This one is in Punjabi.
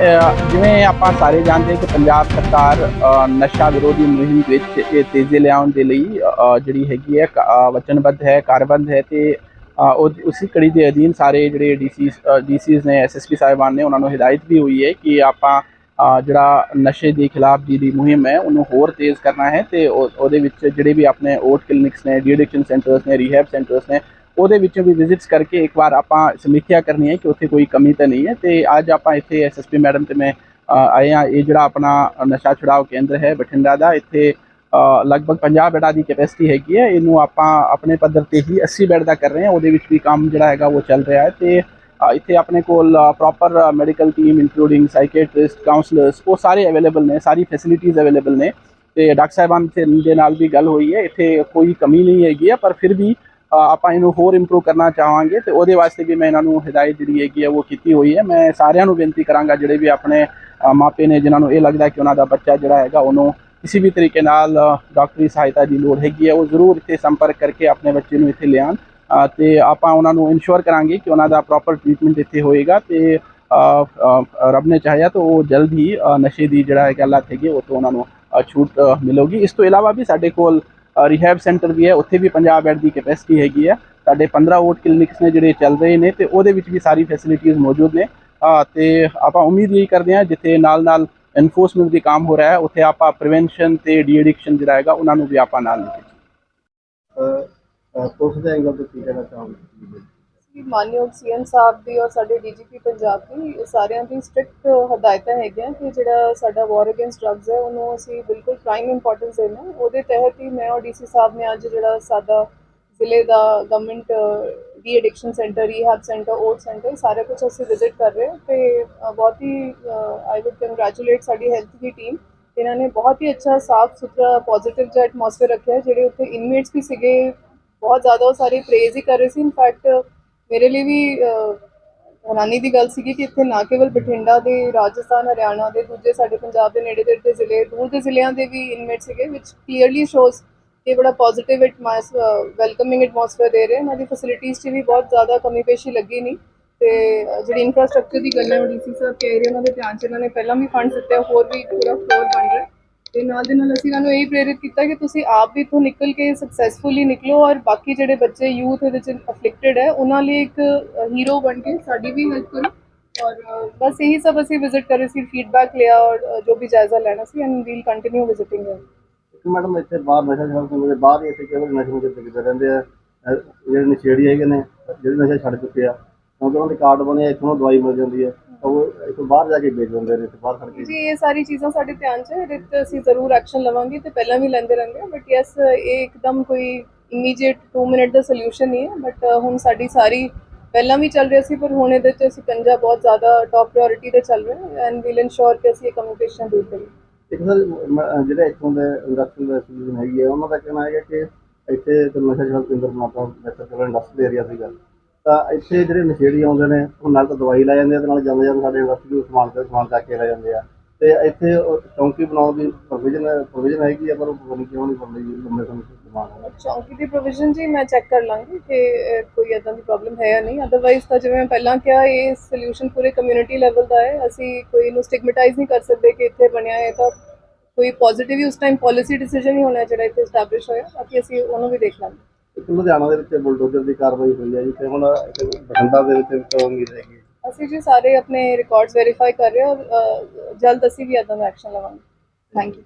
ਜਿਵੇਂ ਆਪਾਂ ਸਾਰੇ ਜਾਣਦੇ ਕਿ ਪੰਜਾਬ ਸਰਕਾਰ ਨਸ਼ਾ ਵਿਰੋਧੀ ਮੁਹਿੰਮ ਵਿੱਚ ਇਹ ਤੇਜ਼ੀ ਲਿਆਉਣ ਦੇ ਲਈ ਜਿਹੜੀ ਹੈਗੀ ਹੈ, ਕ- ਵਚਨਬੱਧ ਹੈ ਕਾਰਬੰਦ ਹੈ ਤੇ ਉਹ- ਉਸੇ ਕੜੀ ਦੇ ਅਧੀਨ ਸਾਰੇ ਜਿਹੜੇ ਡੀਸੀ ਡੀਸੀਜ਼ ਨੇ ਐਸਐਸਪੀ ਸਾਹਿਬਾਨ ਨੇ, ਉਹਨਾਂ ਨੂੰ ਹਦਾਇਤ ਵੀ ਹੋਈ ਹੈ ਕਿ ਆਪਾਂ ਜਿਹੜਾ ਨਸ਼ੇ ਦੇ ਖਿਲਾਫ ਜਿਹੜੀ ਮੁਹਿੰਮ ਹੈ, ਉਹਨੂੰ ਹੋਰ ਤੇਜ਼ ਕਰਨਾ ਹੈ ਤੇ ਉਹਦੇ ਵਿੱਚ ਜਿਹੜੇ ਵੀ ਆਪਣੇ ਓਟ ਕਲੀਨਿਕਸ ਨੇ ਡੀਡਿਕਸ਼ਨ ਸੈਂਟਰਸ ਨੇ, ਰੀਹੈਬ ਸੈਂਟਰਸ ਨੇ ਉਹਦੇ ਵਿੱਚੋਂ ਵੀ ਵਿਜ਼ਿਟਸ ਕਰਕੇ ਇੱਕ ਵਾਰ ਆਪਾਂ ਸਮੀਖਿਆ ਕਰਨੀ ਹੈ ਕਿ ਉੱਥੇ ਕੋਈ ਕਮੀ ਤਾਂ ਨਹੀਂ ਹੈ ਤੇ ਅੱਜ ਆਪਾਂ ਇੱਥੇ ਐਸਐਸਪੀ ਮੈਡਮ ਤੇ ਮੈਂ ਆਏ ਹਾਂ। ਇਹ ਜਿਹੜਾ ਆਪਣਾ ਨਸ਼ਾ ਛੁਡਾਓ ਕੇਂਦਰ ਹੈ ਬਠਿੰਡਾ ਦਾ, ਇੱਥੇ ਲਗਭਗ 50 ਬੈਡਾਂ ਦੀ ਕੈਪੈਸਿਟੀ ਹੈਗੀ ਹੈ। ਇਹਨੂੰ ਆਪਾਂ ਆਪਣੇ ਪੱਧਰ ਤੇ ਹੀ 80 ਬੈਡ ਦਾ ਕਰ ਰਹੇ ਹਾਂ। ਉਹਦੇ ਵਿੱਚ ਵੀ ਕੰਮ ਜਿਹੜਾ ਹੈਗਾ ਉਹ ਚੱਲ ਰਿਹਾ ਹੈ ਤੇ ਇੱਥੇ ਆਪਣੇ ਕੋਲ proper medical team including psychiatrist counsellors ਉਹ ਸਾਰੇ ਅਵੇਲੇਬਲ ਨੇ, ਸਾਰੀ ਫੈਸਿਲਿਟੀਜ਼ ਅਵੇਲੇਬਲ ਨੇ। ਤੇ ਡਾਕਟਰ ਸਾਹਿਬਾਨ ਦੇ ਨਾਲ ਵੀ ਗੱਲ ਹੋਈ ਹੈ। ਇੱਥੇ ਕੋਈ ਕਮੀ ਨਹੀਂ ਹੈਗੀ ਹੈ, ਪਰ ਫਿਰ ਵੀ ਆਪਾਂ ਇਹਨੂੰ ਹੋਰ ਇੰਪਰੂਵ ਕਰਨਾ ਚਾਹਾਂਗੇ ਤੇ ਉਹਦੇ ਵਾਸਤੇ ਵੀ ਮੈਂ ਇਹਨਾਂ ਨੂੰ ਹਦਾਇਤ ਜਿਹੜੀ ਹੈਗੀ ਹੈ ਉਹ ਕੀਤੀ ਹੋਈ ਹੈ। ਮੈਂ ਸਾਰਿਆਂ ਨੂੰ ਬੇਨਤੀ ਕਰਾਂਗਾ ਜਿਹੜੇ ਵੀ ਆਪਣੇ ਮਾਪੇ ਨੇ ਜਿਨ੍ਹਾਂ ਨੂੰ ਇਹ ਲੱਗਦਾ ਕਿ ਉਹਨਾਂ ਦਾ ਬੱਚਾ ਜਿਹੜਾ ਹੈਗਾ ਉਹਨੂੰ ਕਿਸੇ ਵੀ ਤਰੀਕੇ ਨਾਲ ਡਾਕਟਰੀ ਸਹਾਇਤਾ ਦੀ ਲੋੜ ਹੈਗੀ ਹੈ ਉਹ ਜ਼ਰੂਰ ਇੱਥੇ ਸੰਪਰਕ ਕਰਕੇ ਆਪਣੇ ਬੱਚੇ ਨੂੰ ਇੱਥੇ ਲਿਆਉਣ। ਅ, ਤੇ ਆਪਾਂ ਉਹਨਾਂ ਨੂੰ ਇਨਸ਼ੋਰ ਕਰਾਂਗੇ ਕਿ ਉਹਨਾਂ ਦਾ ਪ੍ਰੋਪਰ ਟ੍ਰੀਟਮੈਂਟ ਇੱਥੇ ਹੋਏਗਾ ਤੇ ਰੱਬ ਨੇ ਚਾਹਿਆ ਤਾਂ ਉਹ ਜਲਦ ਹੀ ਨਸ਼ੇ ਦੀ ਜਿਹੜਾ ਹੈਗਾ ਲੱਤ ਹੈਗੀ ਉਹ ਤੋਂ ਉਹਨਾਂ ਨੂੰ ਛੂਟ ਮਿਲੇਗੀ। ਇਸ ਤੋਂ ਇਲਾਵਾ ਵੀ ਸਾਡੇ ਕੋਲ ਰਿਹੈਬ ਸੈਂਟਰ ਵੀ ਹੈ ਉੱਥੇ ਵੀ 50 ਬੈੱਡ ਦੀ ਕੈਪੈਸਿਟੀ ਹੈਗੀ ਹੈ। ਸਾਡੇ 15 ਓਟ ਕਲੀਨਿਕਸ ਨੇ ਜਿਹੜੇ ਚੱਲ ਰਹੇ ਨੇ ਤੇ ਉਹਦੇ ਵਿੱਚ ਵੀ ਸਾਰੀ ਫੈਸਿਲਿਟੀਆਂ ਮੌਜੂਦ ਨੇ। ਅ, ਤੇ ਆਪਾਂ ਉਮੀਦ ਇਹੀ ਕਰਦੇ ਹਾਂ ਜਿੱਥੇ ਨਾਲ ਨਾਲ ਐਨਫੋਰਸਮੈਂਟ ਦੀ ਕੰਮ ਹੋ ਰਿਹਾ ਹੈ ਉੱਥੇ ਆਪਾਂ ਪ੍ਰੀਵੈਂਸ਼ਨ ਤੇ ਡੀ ਐਡਿਕਸ਼ਨ ਜਿਹੜਾ ਹੈਗਾ ਉਹਨਾਂ ਨੂੰ ਵੀ ਆਪਾਂ ਨਾਲ ਲੈ ਕੇ ਪੁਲਿਸ ਦੇ ਐਂਗਲ ਤੋਂ ਕੀ ਕਹਿਣਾ ਚਾਹੋਗੇ? ਕਿ ਮਾਨਯੋਗ ਸੀਐਮ ਸਾਹਿਬ ਦੀ ਔਰ ਸਾਡੇ ਡੀਜੀਪੀ ਪੰਜਾਬ ਦੀ ਸਾਰਿਆਂ ਦੀ ਸਟ੍ਰਿਕਟ ਹਦਾਇਤਾਂ ਹੈਗੀਆਂ ਕਿ ਜਿਹੜਾ ਸਾਡਾ ਵਾਰ ਅਗੇਂਸਟ ਡਰੱਗਸ ਹੈ, ਉਹਨੂੰ ਅਸੀਂ ਬਿਲਕੁਲ ਪ੍ਰਾਈਮ ਇੰਪੋਰਟੈਂਸ ਦੇਣਾ ਉਹਦੇ ਤਹਿਤ ਹੀ ਮੈਂ ਔਰ ਡੀਸੀ ਸਾਹਿਬ ਨੇ ਅੱਜ ਜਿਹੜਾ ਸਾਡਾ ਜ਼ਿਲ੍ਹੇ ਦਾ government de addiction centre rehab centre OOAT centre ਸਾਰੇ ਕੁਝ ਅਸੀਂ ਵਿਜ਼ਿਟ ਕਰ ਰਹੇ ਹਾਂ ਤੇ ਬਹੁਤ ਹੀ ਆਈ ਵੁੱਡ ਕੰਗ੍ਰੈਚੁਲੇਟ ਸਾਡੀ ਹੈਲਥ ਦੀ ਟੀਮ ਇਹਨਾਂ ਨੇ ਬਹੁਤ ਹੀ ਅੱਛਾ ਸਾਫ਼ ਸੁਥਰਾ ਪੋਜ਼ਿਟਿਵ ਜਿਹਾ ਐਟਮੋਸਫੇਅਰ ਰੱਖਿਆ, ਜਿਹੜੇ ਉੱਥੇ ਇਨਮੇਟਸ ਵੀ ਸੀਗੇ। ਬਹੁਤ ਜ਼ਿਆਦਾ ਉਹ ਸਾਰੇ ਪ੍ਰੇਜ਼ ਹੀ ਕਰ ਰਹੇ ਸੀ। ਇਨਫੈਕਟ ਮੇਰੇ ਲਈ ਵੀ ਹੈਰਾਨੀ ਦੀ ਗੱਲ ਸੀਗੀ ਕਿ ਇੱਥੇ ਨਾ ਕੇਵਲ ਬਠਿੰਡਾ ਦੇ, ਰਾਜਸਥਾਨ, ਹਰਿਆਣਾ ਦੇ, ਦੂਜੇ ਸਾਡੇ ਪੰਜਾਬ ਦੇ ਨੇੜੇ ਦੇ ਜ਼ਿਲ੍ਹੇ, ਦੂਰ ਦੇ ਜ਼ਿਲ੍ਹਿਆਂ ਦੇ ਵੀ ਇਨਮੇਟ ਸੀਗੇ ਵਿਚ ਕਲੀਅਰਲੀ ਸ਼ੋਜ਼ ਕਿ ਬੜਾ ਪੋਜ਼ਿਟਿਵ ਵੈਲਕਮਿੰਗ ਐਟਮੋਸਫੇਅਰ ਦੇ ਰਹੇ। ਇਹਨਾਂ ਦੀ ਫੈਸਿਲਿਟੀਜ਼ 'ਚ ਵੀ ਬਹੁਤ ਜ਼ਿਆਦਾ ਕਮੀ ਪੇਸ਼ੀ ਲੱਗੀ ਨਹੀਂ ਤੇ ਜਿਹੜੀ ਇਨਫਰਾਸਟ੍ਰਕਚਰ ਦੀ ਗੱਲ ਹੈ ਉਹ ਡੀਸੀ ਸਾਹਿਬ ਕਹਿ ਰਹੇ ਉਹਨਾਂ ਦੇ ਧਿਆਨ 'ਚ ਇਹਨਾਂ ਨੇ ਪਹਿਲਾਂ ਵੀ ਫੰਡ ਦਿੱਤੇ, ਹੋਰ ਵੀ ਪੂਰਾ ਫਲੋਰ ਬਣ ਰਿਹਾ। ਤੇ ਨਾਲ ਦੇ ਨਾਲ ਅਸੀਂ ਇਹਨਾਂ ਨੂੰ ਇਹ ਪ੍ਰੇਰਿਤ ਕੀਤਾ ਕਿ ਤੁਸੀਂ ਆਪ ਵੀ ਇੱਥੋਂ ਨਿਕਲ ਕੇ ਸਕਸੈਸਫੁਲੀ ਨਿਕਲੋ ਔਰ ਬਾਕੀ ਜਿਹੜੇ ਬੱਚੇ ਯੂਥ ਇਹਦੇ ਚ ਅਫਲਿਕਟਡ ਹੈ ਉਹਨਾਂ ਲਈ ਇੱਕ ਹੀਰੋ ਬਣ ਕੇ ਸਾਡੀ ਵੀ ਹੈਲਪ ਕਰੋ। ਔਰ ਅ, ਬਸ ਇਹੀ ਸਭ ਅਸੀਂ ਵਿਜ਼ਿਟ ਕਰ ਰਹੇ ਸੀ ਫੀਡਬੈਕ ਲਿਆ ਔਰ ਅ, ਜੋ ਵੀ ਜਾਇਜ਼ਾ ਲੈਣਾ ਸੀ ਐਂਡ ਵੀਲ ਕੰਟੀਨਿਊ ਵਿਜ਼ਿਟਿੰਗ ਇੱਕ ਮੈਡਮ ਇੱਥੇ ਬਾਹਰ ਨਸ਼ਾ ਛੱਡ ਕੇ ਬਾਹਰ ਹੀ ਇੱਥੇ ਕੇਵਲ ਨਸ਼ੇ ਨੂੰ ਵਿਕਦੇ ਰਹਿੰਦੇ ਆ। ਅਹ ਜਿਹੜੇ ਨਸ਼ੇੜੀ ਹੈਗੇ ਨੇ ਜਿਹੜੇ ਨਸ਼ਾ ਛੱਡ ਚੁੱਕੇ ਆ ਕਿਉਂਕਿ ਉਹਨਾਂ ਦੇ ਕਾਰਡ ਬਣੇ ਆ, ਇੱਥੋਂ ਦਵਾਈ ਮਿਲ ਜਾਂਦੀ ਹੈ ਤਾਂ ਉਹ ਇੱਥੋਂ ਬਾਹਰ ਜਾ ਕੇ ਵੇਚ ਦਿੰਦੇ ਨੇ ਤੇ ਬਾਹਰ ਖੜ ਕੇ। ਜੀ ਇਹ ਸਾਰੀ ਚੀਜ਼ਾਂ ਸਾਡੇ ਧਿਆਨ 'ਚ ਹੈ। ਇਹਦੇ ਤੇ ਅਸੀਂ ਜ਼ਰੂਰ ਐਕਸ਼ਨ ਲਵਾਂਗੇ ਤੇ ਪਹਿਲਾਂ ਵੀ ਲੈਂਦੇ ਰਹਿੰਦੇ ਬਟ ਯੈਸ ਇਹ ਇੱਕਦਮ ਕੋਈ ਇਮੀਡੀਏਟ 2 ਮਿੰਟ ਦਾ ਸੋਲੂਸ਼ਨ ਨਹੀਂ ਹੈ। ਬਟ ਹੁਣ ਸਾਡੀ ਸਾਰੀ ਪਹਿਲਾਂ ਵੀ ਚੱਲ ਰਿਹਾ ਸੀ ਪਰ ਹੁਣ ਇਹਦੇ 'ਚ ਸਿਕੰਜਾ ਬਹੁਤ ਜ਼ਿਆਦਾ ਟੌਪ ਪ੍ਰਾਇੋਰਟੀ ਤੇ ਚੱਲ ਰਿਹਾ ਐਂਡ ਵੀਲ ਇਨਸ਼ੋਰ ਕਿ ਅਸੀਂ ਇਹ ਕਮਿਊਨੀਕੇਸ਼ਨ ਦੂਰ ਕਰੀਏ। ਇੱਕ ਸਰ ਮ- ਜਿਹੜੇ ਇੱਥੋਂ ਦੇ ਇੰਡਸਟਰੀਅਲ ਐਸੋਸੀਏਸ਼ਨ ਹੈਗੀ ਹੈ ਉਹਨਾਂ ਦਾ ਕਹਿਣਾ ਹੈਗਾ ਕਿ ਇੱਥੇ ਤੇ ਨਸ਼ਾ ਛੱਡ ਕੇਂਦਰ ਬਣਾਤਾ ਵੈਸੇ ਚਲੋ ਇੰਡਸਟਰੀ ਏਰੀਆ ਸੀਗਾ। ਤਾਂ ਇੱਥੇ ਜਿਹੜੇ ਨਸ਼ੇੜੀ ਆਉਂਦੇ ਨੇ ਉਹ ਨਾਲ ਤਾਂ ਦਵਾਈ ਲੈ ਜਾਂਦੇ ਆ ਤੇ ਨਾਲ ਜਾਂਦੇ ਜਾਂਦੇ ਸਾਡੇ ਇੰਡਸਟਰੀ ਨੂੰ ਸਮਾਨ ਤੇ ਸਮਾਨ ਚੱਕ ਕੇ ਲੈ ਜਾਂਦੇ ਆ। ਤੇ ਇੱਥੇ ਉਹ ਚੌਂਕੀ ਬਣਾਉਣ ਦੀ ਪ੍ਰੋਵੀਜ਼ਨ ਪ੍ਰੋਵੀਜ਼ਨ ਹੈਗੀ ਆ ਪਰ ਉਹ ਪਤਾ ਨਹੀਂ ਕਿਉਂ ਨਹੀਂ ਬਣ ਰਹੀ ਲੰਮੇ ਸਮੇਂ ਤੋਂ ਦਿਮਾਗ ਹੈ। ਚੌਂਕੀ ਦੀ ਪ੍ਰੋਵੀਜ਼ਨ ਜੀ ਮੈਂ ਚੈੱਕ ਕਰ ਲਾਂਗੀ ਕਿ ਅਹ, ਕੋਈ ਇਦਾਂ ਦੀ ਪ੍ਰੋਬਲਮ ਹੈ ਜਾਂ ਨਹੀਂ। ਅਦਰਵਾਈਜ਼ ਤਾਂ ਜਿਵੇਂ ਮੈਂ ਪਹਿਲਾਂ ਕਿਹਾ ਇਹ ਸੋਲੂਸ਼ਨ ਪੂਰੇ ਕਮਿਊਨਿਟੀ ਲੈਵਲ ਦਾ ਹੈ। ਅਸੀਂ ਕੋਈ ਨੂੰ ਸਟਿਗਮੈਟਾਈਜ਼ ਨਹੀਂ ਕਰ ਸਕਦੇ ਕਿ ਇੱਥੇ ਬਣਿਆ ਹੈ। ਤਾਂ ਕੋਈ ਪੋਜ਼ਿਟਿਵ ਹੀ ਉਸ ਟਾਈਮ ਪਾਲਿਸੀ ਡਿਸੀਜਨ ਹੀ ਹੋਣਾ ਜਿਹੜਾ ਇੱਥੇ ਸਟੈਬਲਿਸ਼ ਹੋਇਆ। ਬਾਕੀ ਅਸੀਂ ਉਹਨੂੰ ਵੀ ਦੇਖ ਲਾਂਗੇ। ਇੱਕ ਲੁਧਿਆਣਾ ਦੇ ਵਿੱਚ ਬੁਲਡੋਜ਼ਰ ਦੀ ਕਾਰਵਾਈ ਹੋਈ ਹੈ ਜੀ ਤੇ ਹੁਣ ਇੱਕ ਬਠਿੰਡਾ ਦੇ ਵਿੱਚ ਵੀ ਉਮੀਦ ਹੈਗੀ ਹੈ ਅਸੀਂ ਜੀ ਸਾਰੇ ਆਪਣੇ ਰਿਕਾਰਡਸ ਵੈਰੀਫਾਈ ਕਰ ਰਹੇ ਹਾਂ ਔਰ ਅਹ, ਜਲਦ ਅਸੀਂ ਵੀ ਇਦਾਂ ਦਾ ਐਕਸ਼ਨ ਲਵਾਂਗੇ। Thank you